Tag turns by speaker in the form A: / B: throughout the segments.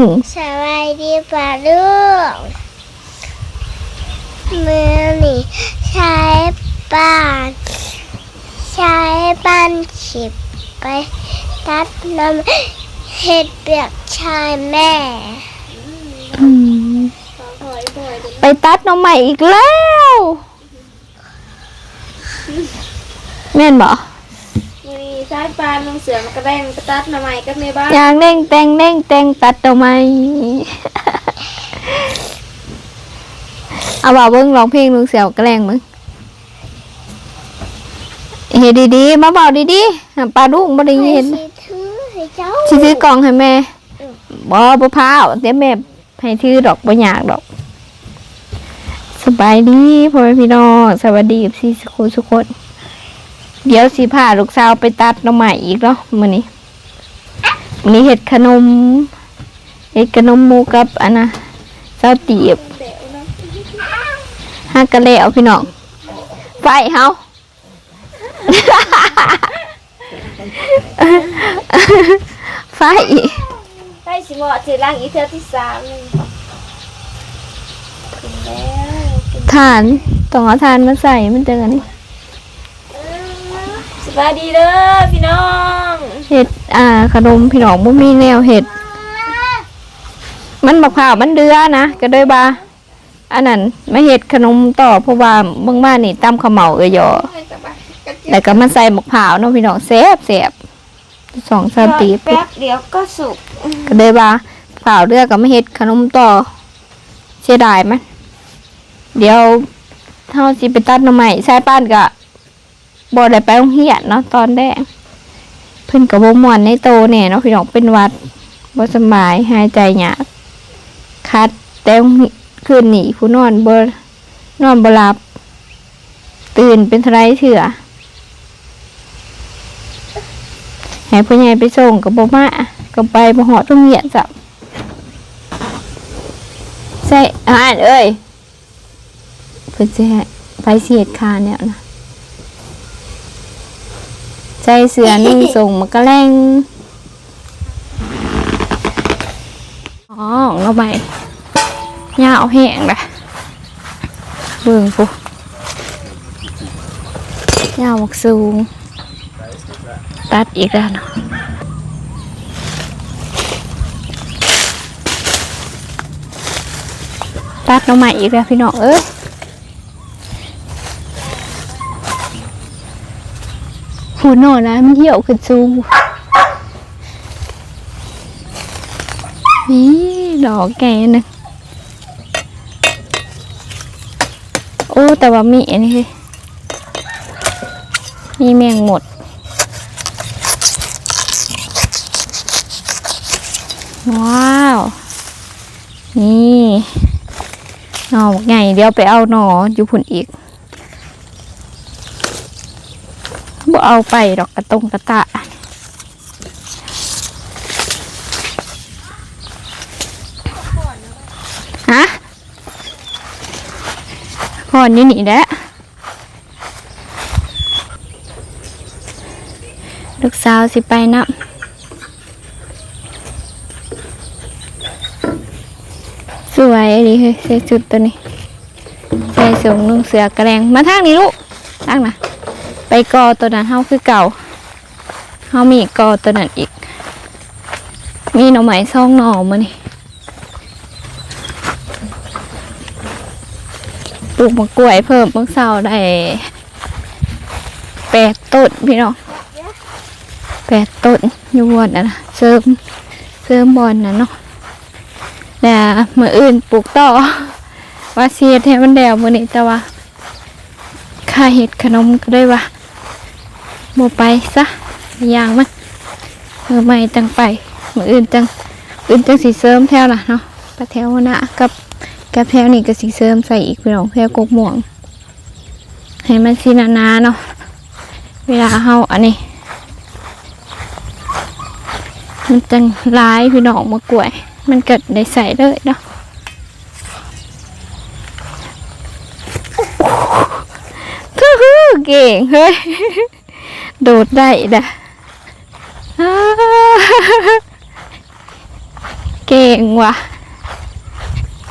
A: สวัสดีป่าลูกเมื่อนี่ใช้บ้านใช้บ้านฉิบไปตัดน้ำเห็ดเปียกชายแม่
B: อืมไปตัดหน้องใหม่อีกแล้วแม่นบ่
C: มีสายปานลงเสือมันกระแดงกระตัดมาใหม่กับแม่บ้าน
B: ยางเด้งแตงเด้งแตงตัดหน้องใหม่เอาบ่าเบิ่งร้องเพลงลุงเสียวกระแรงมึงเฮ็ดดีๆมาเบาดีๆหาปลาดุกบ่ได้ยิน
A: ให้ถือให้เจ้า
B: สิซื้อกล่องให้แม่บ่บ่พร้าวเดี๋ยวแม่ให้ถือดอกบ่ยากดอกสบายดีพ่อแม่พี่น้องสวัสดีพี่สุขุสุกคน เดี๋ยวสิพาลูกสาวไปตัดหน้องใหม่อีกเนาะมื้อนี้มื้อนี้เฮ็ดขนมเฮ็ดขนมหมูกับอันน่ะเจ้าตีบฮักกะแล้วพี่น้องไฟเฮาไฟ
C: ใช่สิเหมาะสิล้างอีเทอที่สามนี่กินแล้ว
B: ทานต้องเอาทานมาใส่มันจังอันนี้
C: สบายดีเด้อพี่น้อง
B: เห็ดอ่า ขนมพี่น้องบ่มีแนวเห็ด มันบักพร้าวมันเดือนะก็เลยบาอันนั้นมาเห็ดขนมต่อเพราะว่าเบิ่งบ้านนี่ตำข้าวเหมาเอ้ยยอแล้วก็มาใส่บักพร้าวเนาะพี่น้องแซ่บแซ่บสองสามตีบ
C: แป๊บเดี๋ยวก็สุก
B: ก็เลยบาพร้าวเดือก็มาเห็ดขนมต่อเสียดายมันเดี๋ยวเฮาสิไปตัดหน่อไม้ใช้ป้านก็ บ่ได้ไปโรงเรียนเนาะตอนแรกเพิ่นก็บ่ม่วนในโตแน่เนาะพี่น้องเป็นวัดบ่สบายหายใจยากคัดแต่คืนนี้ผู้นอนบ่นอนบ่หลับ ตื่นเป็นเทาไรเถื่อให้ผู้ใหญ่ไปส่งก็บ่มาก็ไปบ่ฮอดโรงเรียนจ้ะใช่อ่านเอ้ยเพิ่นสิไปเสียดคาเนี่ยนะ ใจเสือนึ่งส่งมากระแรงอ๋อเราไปยาวแห้งเลยเบิ่งปุ๊ยาวบักสูง ตัดอีกแล้วเนาะตัดเราใหม่อีกแล้วพี่น้องเอ้ย หูหนอนะมันเหี่ยวขึ้นสูงนี่ดอกแกนึงโอ้แต่ว่ามีอันนี้เลยมีแมงหมดว้าว นี่หน่อใหญ่เดี๋ยวไปเอาหน่ออยู่พุ่นอีก บ่ เอาไปดอกกระตงกระตะฮะก่อนอยู่นี่แหละลูกสาวสิไปนับสวยดีเฮ้ยใส่ชุดตัวนี้ใส่สูงนุ่งเสือกระแรงมาทางนี้ลูกทางน่ะ ไปกอตัวนั้นเฮาคือเก่าเฮามีกอตัวนั้นอีก มีหน่อไม้ซองหน่อมานี่ปลูกมะกล้วยเพิ่มเมื่อเช้าได้แปดต้นพี่น้องแปดต้นอยู่บนนะนะเสริมเสริมบอลนะเนาะแต่มืออื่นปลูกต่อว่าเสียแทนมันแดวมือนี้แต่ว่าค่าเห็ดขนมก็ได้ว่า โมไปซะอย่างมันเมื่อไม่จังไปเมื่ออื่นจังอื่นจังสีเสริมแถวล่ะเนาะปลาแถวหนะกับกับแถวนี่ก็สีเสริมใส่อีกเป็นของแถวกกม่วงให้มันสีนานาเนาะเวลาเฮาอันนี้ มันจังร้ายพี่น้องมากล้วย มันเกิดได้ใส่เลยเนาะเก่งเฮ้ย โดดได้ด่ะอ้าเก่งว่ะ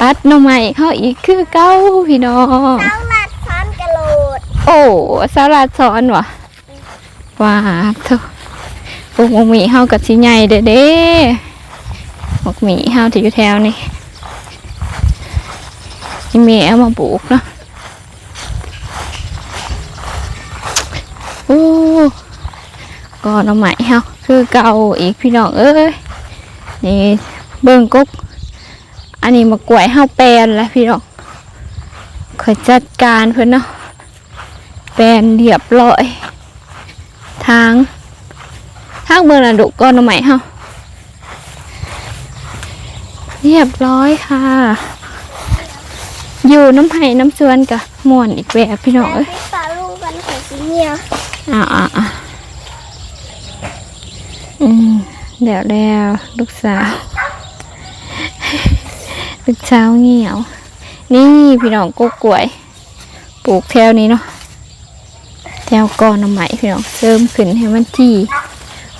B: ตัดหน่อไม้เข้าอีกคือเก้าพี่น้อง
A: เต้าลัดซ้อนกระโหลด
B: โอ้สลัดซ้อนว่ะว้าเถอะปลูกหมกหมีเฮากับสิใหญ่เด้อเด้หมกหมีเฮาที่อยู่แถวนี่ที่แม่เอามาปลูกเนาะ ก็หน่อไม้เฮาคือเก่าอีกพี่น้องเอ้ยนี่เบิ่งกุ๊กอันนี้มากล้วยเฮาแปลนแล้วพี่น้องคอยจัดการเพิ่นเนาะแปลนเรียบร้อยทางทางเบอร์ระดุก้อนเอาใหม่เฮาเรียบร้อยค่ะ อยู่น้ำไผ่น้ำสวนกะม่วนอีกแบบพี่น้อง
A: แม่
B: เอ้ย
A: พี่ปลาลูกกันของสีเนียว
B: อ่าอ่า อืมเดี๋ยวแล้วลูกสาว ลูกสาวเหี่ยว นี่พี่น้องกุ๊กกล้วย ปลูกแถวนี้เนาะแถวก่อนเอาใหม่พี่น้องเสริมขึ้นให้มันที่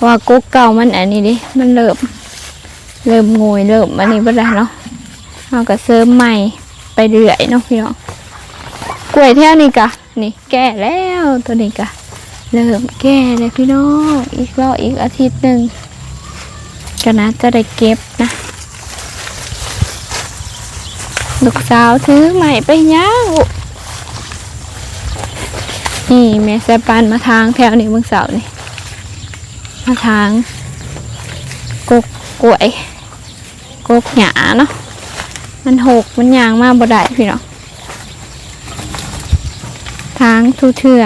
B: ว่ากุ๊กเก่ามันอันนี้ดิมันเริ่ม เริ่มโงยเริ่มอันนี้บ่ได้เนาะเอาก็เสริมใหม่ไปเรื่อยเนาะพี่น้องกล้วยแถวนี้กะนี่แก่แล้วตัวนี้กะ เริ่มแก่เลยพี่น้องอีกรอบอีกอาทิตย์หนึ่งก็น่าจะได้เก็บนะลูกสาวถือใหม่ไปย่างนี่แม่สายปานมาทางแถวนี้เมืองเสานี่มาทางกกกล้วยกกหยาเนาะมันหกมันยางมากบ่ได้พี่น้องทางทูเทือ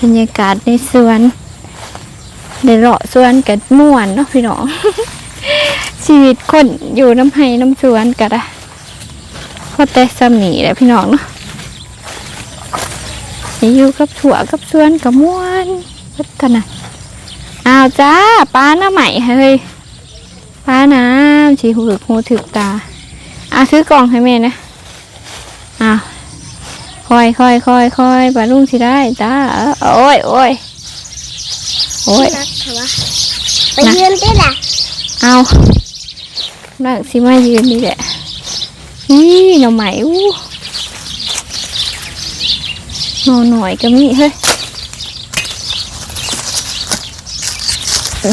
B: บรรยากาศในสวนได้เลาะสวนกันม่วนเนาะพี่น้อง ชีวิตคนอยู่น้ำไห้น้ำสวนกันอะพอแต่สำนีแหละพี่น้องเนาะอยู่กับถั่วกับสวนกับม่วนพัฒนาอ้าวจ้าป้าหน้าใหม่เฮ้ยป้าน้ำชีหูถึกหูถึกตาอะซื้อกล่องให้แม่นะอ้าว คอยคอยคอยคอยปลาลุงสิได้จ้าเออโอ้ยโอ้ยโอ้ย
A: นักเถอะวะไปยืนติล่ะ
B: เอานั่งสิมายืนนี่แหละนี่หน่อใหม่อู้หน่อหน่อยก็มีเฮ้ย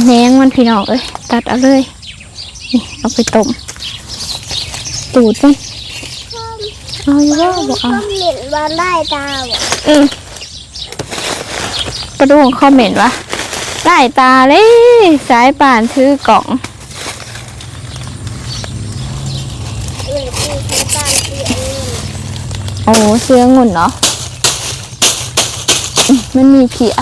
B: แหนงมันพี่น้องเอ้ยตัดเอาเลยนี่เอาไปต้มตูดมัน เอาอยู่ว่าบอกเอา
A: มเหม็นว่าได้ตาบ่
B: อืมกระดูกคอมเมนต์วะไล่ตาเลยสายป่านถือกล่อง
A: เออคือใช้ตาเสียเงิน
B: โอ้เสื้องุ่นเนาะอืมมันมีเผีย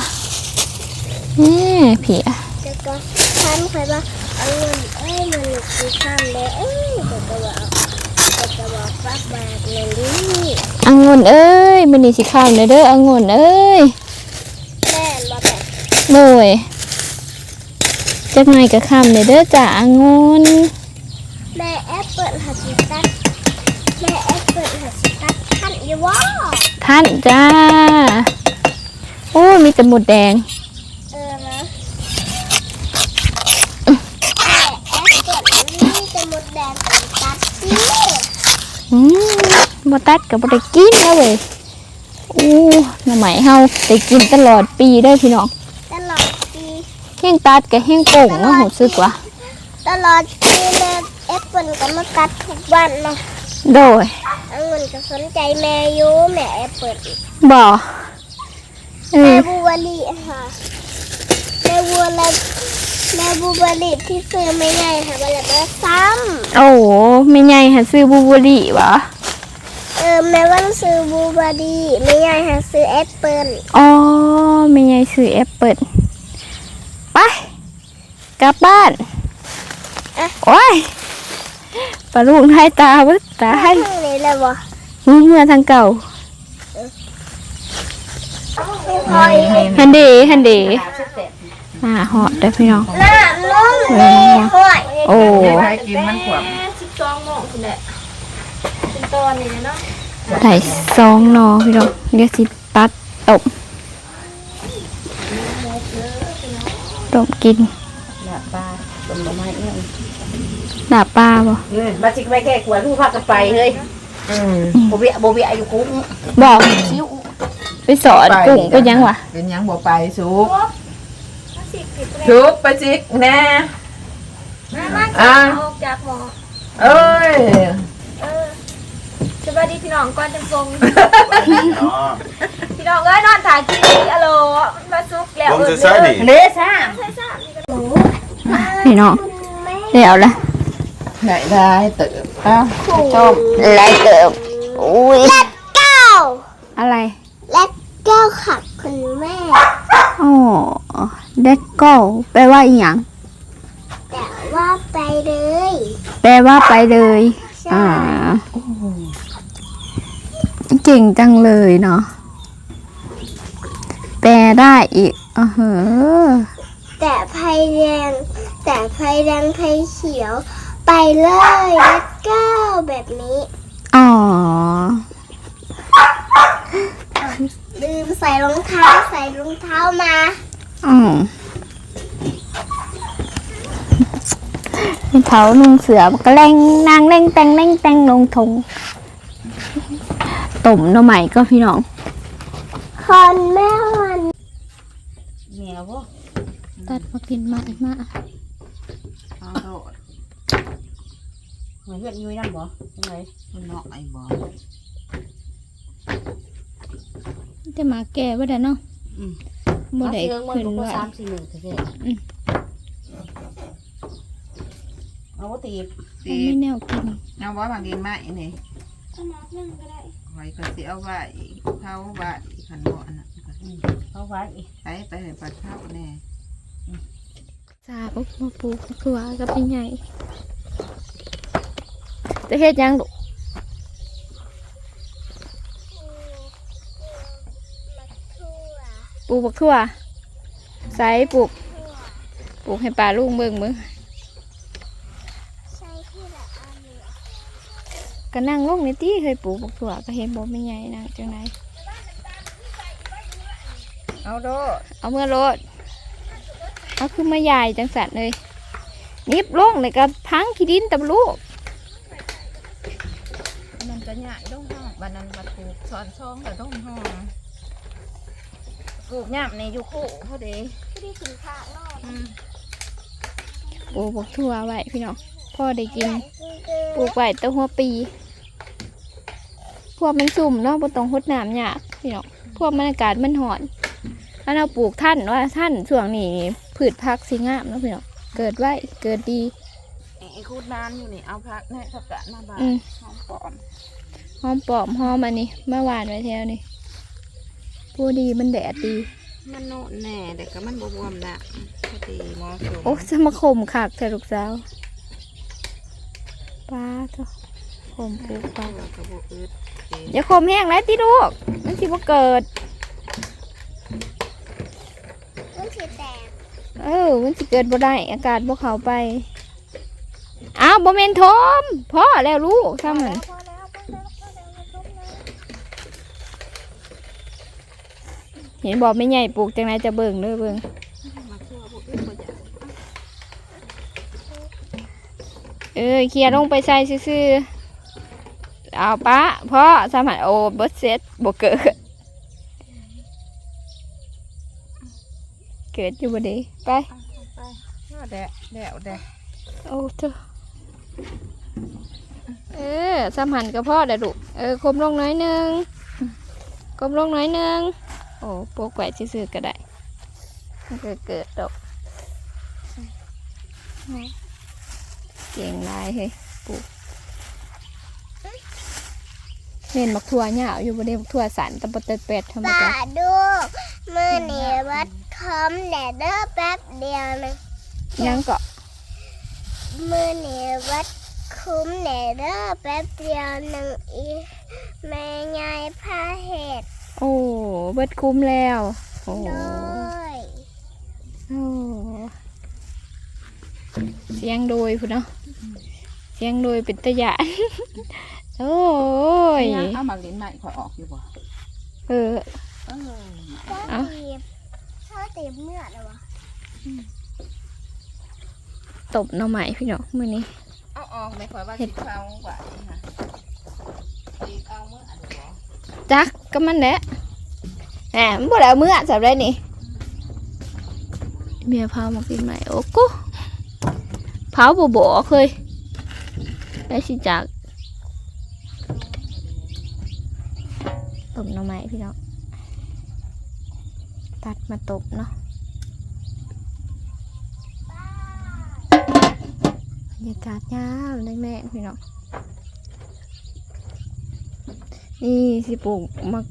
B: นี่เผีย
A: จะก็ท่านใครว่าเอาเงินเอ้ยมันคือข้ามเลยเอ้ยแต่ก็บอ กแต่ก็บอกว่าแบบนี้
B: อังุ่นเอ้ยมันนี่สิข้ามเลยเด้ออังุ่นเอ้ย
A: แม่มาแบบ
B: เลยจักหน่อยก็ข้ามเลยเด้อจ้าอังุ่น
A: แม่แอปเปิลหัดสิตัดแม่แอปเปิลหัดสิตัดท่านอยู่ว่า
B: ท่านจ้าโอ้มีแต่หมุดแดง
A: เออนะแม่แอปเปิลนี่จะหมดแดงเป็นตัดสิ
B: อืม บ่ตัดกับบ่ได้กินแล้วเว้ยอู้หน่อไม้เฮาได้กินตลอดปีเด้อพี่น้อง
A: ตลอดปี
B: แห้งตัดกับแห้งโป่งว่าหูซึกว่า
A: ตลอดปีแม่แอปเปิลก็มาตัดทุกวันเนาะ
B: โดย
A: เอาเงินก็สนใจแม่อยู่แม่แอปเปิล
B: บ่เอ
A: แม่
B: อ
A: บูเบอรี่ค่ะแม่บัวละ แม่บูเบอรี่ที่ซื้อไม่ง่ายค่ะมาแล้วมาซ้
B: โอ้โหไม่ใหญ่หาซื้อบูเบอรี่วะำ
A: เออแม่วันซื้อบูเบอรี่ไม่ง่ายค่ะซื้อแอปเปิล
B: อ๋อไม่ใหญ่ซื้อแอปเปิลไปกลับบ้านโอ้ยปลาลูกให้ตาเบิดตาให้
A: ทางนี้เลยบ่
B: นี่เมื่อทางเก่า
A: ไม่พออีก
B: ฮันเดฮันเด อ่าหอดได้อพี่น้อง
A: หน้านุ่มแม่ห้อย
B: โอ้
D: ใครกินมันขวบ
C: สิบสองโมงคุณแหละเป็นตอนนี้เนาะ
B: ได้สองหนอพี่น้องเดี๋ยวสิตัดตบตบกิน
D: หลับปลาต้มหน่อไม้เนี่ย
B: ลาบปลาบ่
D: อืมมาสิไปแก้ขวดลูกพากันไปเฮ้ยอืมโบเบียโบเบียอยู่คุ้ม
B: บอก
D: ซิ้ว
B: ไปสอนกุ้งเป็นหยังวะ
E: เป็นหยังบ่ไปสุก
C: สิบสิบเลย
E: สุกไปจิกแน่
C: มา
E: อะ
C: ออกจากหมอ
E: เอ้ย
C: เออสวัสดีพี่น้องก่อนจังฟงพี่น้องเอ้ยนอนถ่ายกินอะโหลมาซุกแล้ว
F: ผม
C: เอ
F: จะ
C: อ
F: ใส่ดิ
D: เด้ซ่า
C: ใช่ใช่นี่ก็หมู
B: พี่น้องเดี๋ยวละ
E: ไหนได้เติบเอ้าชอบ
B: ไรเกิบอุ้ย
A: เก้า
B: อะไร
A: และเก้าขับคุณแม่
B: อ๋อ เด็กก็แปลว่าอีหยัง
A: แต่ว่าไปเลย
B: แปลว่าไปเลย
A: ใช่
B: อ่า เก่งจังเลยเนาะ แปลได้อีกอ๋อเหอะ
A: แต่ไฟแดงแต่ไฟแดงไฟเขียว ไปเลยและเก้าแบบนี้
B: อ๋อ
A: ลืมใส่รองเท้าใส่รองเท้ามา
B: อืมเท้านุ่งเสือมันก็แรงนางเร่งแตงเร่งแตงลงทงตุ่มหน่อใหม่ก็พี่น้อง
A: คอนแม่วัน
D: เหนียวบ่
B: ตัดมากินมามา
E: เอาโดด
D: เหมือนเพื่อนยุ้ยนั่นบ่ยังไง
E: มันเนาะไอ้บ่
B: จะมาแก่ว่าได้เนาะ
D: อืม
B: บ่ได้
D: เชิงมัน
B: ขึ้น
D: ก็
B: ว่า
D: สามสี่หนึ่งเท่
B: อืม
D: เอาว่าตีบ
B: มันไม่แนวกิน
E: เอาว่าบางดินไม้นี่
C: ขนาดหนึ่งก็ได้
E: ไว้ก็สิเอาไว้เผาไว้คันบ่อันนั้นก็
D: อืมเอาไว้อีก
E: ไปไปให้ปัดเผาแน่
B: ซาบุกมาปลูกตัวกับพี่ใหญ่จะเฮ็ดหยังลูก ลูกบักทั่วใส่ปลูกปลูกให้ปลาลุงเบิ่งมึง
A: ใช่ที่ละอันนี้
B: ก็นั่งลงในที่เคยปลูกบักถั่วก็เห็นบ่ไม่ใหญ่นางจังไหน
E: เอาโดด
B: เอาเมื่อรถเอาขึ้นมาใหญ่จังสันเลยนิบลงเลยก็พังขี้ดินตำลูก
E: มันก็ใหญ่ต้องห้องบัดนั้นมาปลูกสอนช่องก็ต้องห้อง ปลูกหญ้าในอยู่คู่พอดี
A: ที่ได้ถึงข้างนอก
E: อืม
B: ปลูกบักถั่วไว้พี่น้องพ่อได้กิน
A: เกิน
B: ปลูกไว้ตั้งหัวปี พวกมันสุ่มเนาะบ่ต้องหดน้ำยากพี่น้องพวกมันอากาศมันหอนถ้าเราปลูกท่านว่าท่านช่วงนี้พืชพักสิงามเนาะพี่น้องเกิดไว้เกิดดี
E: ไอ้คูดน้ำอยู่นี่เอาพักแน่ผักกาดมาบาน
B: อืม
E: หอมปอม
B: หอมปลอมหอมอันนี้เมื่อวานไว้แถวนี่ ผู้ดีมันแดดดี
E: มันโน่นแน่แต่ก็มันบวมๆนะพอดีเหมอสม
B: โอ้สมาคมคักแต่ลูกสาวป้าเจ้าคมปลูกป้า
E: เออกระบอกอึดเอง
B: อย่าคมแห้งไรติลูกมันสิบ่เกิด
A: มันสีแตก
B: เออ มันสิเกิดบ่ได้อากาศบ่เข้าไป อ้าวบ่แม่นทมพ่อแล้วลูกซ้ำมัน
A: พอแล้วพอแล้วพอแล้วพอแล้ว
B: เห็นบอกไม่ใหญ่ปลูกจังไหนจะเบิ่งเด้อเบิ่ง
E: มาทั่วบวอึดบ่อยาก
B: เออเคลียร์ลงไปใส่ซื่อๆเอาป้าพ่อสามารถโอ้เบิดเซ็ตบ่เกิดเกิดอยู่บ่เดีไป
E: ไปว่าแดะแดะแดะ
B: โอ้เจ้าเออสามหันกับพ่อเด้อลูกเออคมลงหน้อยหนึงคมลงหน้อยหนึงโอ้ปลูกไว้ซื่อๆก็ได้มันก็เกิดดอกเก่งหลายเฮ้ยปลูกเล่นมักทั่วเหยาวอยู่บนเด้มักทั่วสันตะปะเตดเป็ดธรรม
A: ป่า
B: ดา
A: ดูมือเหนียววัดคอมแดดเด้อแป๊บเดียวนึง
B: ยังเกาะ
A: มือเหนียววัดคุ้มแดดเด้อแป๊บเดียวนึงอีแม่ยายพาเห็ด
B: โอ้เบิดคุ้มแล้ว โอ้
A: ด้วย
B: โอ้เสียงโดยพุ่นเนาะเสียงโดยเป็นตะยานโอ้ย
E: เอามาลิ้นใหม่ข่อยออกอยู่บ่
B: เออ
E: เออ
A: ชอบ
B: เอ้า
A: ตีบชอบตีบเมื่อเลยวะ
B: ตบหน่อไม้พี่น้องมื้อนี้
E: เอาออกไม่ค่อยว่า
B: เห็
E: สิ
B: ด
E: เขากว่านี่ค่ะสิเอาเมื่ออันเดียว
B: จักก็มันแหละแหมบ่ได้เอามือจับได้นี่เมียพามากินใหม่โอ้กูเผาบ่บ่เคยได้สิจักต้มหน่อไม้พี่น้องตัดมาตบเนาะบรรยากาศยามได้แม่พี่น้อง นี่สิปลูกมา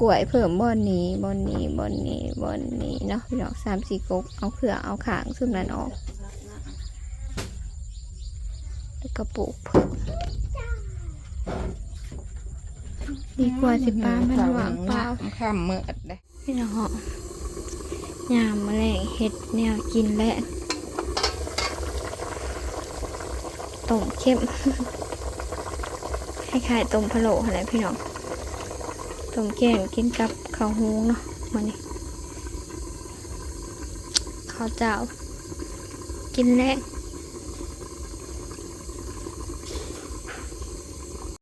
B: กล้วยเพิ่มบอนนี้บอนนี้บอนนี้บอนนี้เนาะพี่น้องสามสี่กกเอาเผื่อเอาขางซึ่งนั้นออกแล้วก็ปลูกเพิ่มดีกว่าสิป้ามันหวังเปล่า
E: ข้ามเมื่อได้
B: พี่น้องยามแมลงเห็ดแนวกินและต้มเข้มคล้ายๆต้มพะโล้อะไรพี่น้อง ต้มแกงกินกับข้าวหุงเนาะมานี่ข้าวเจ้า กินแลง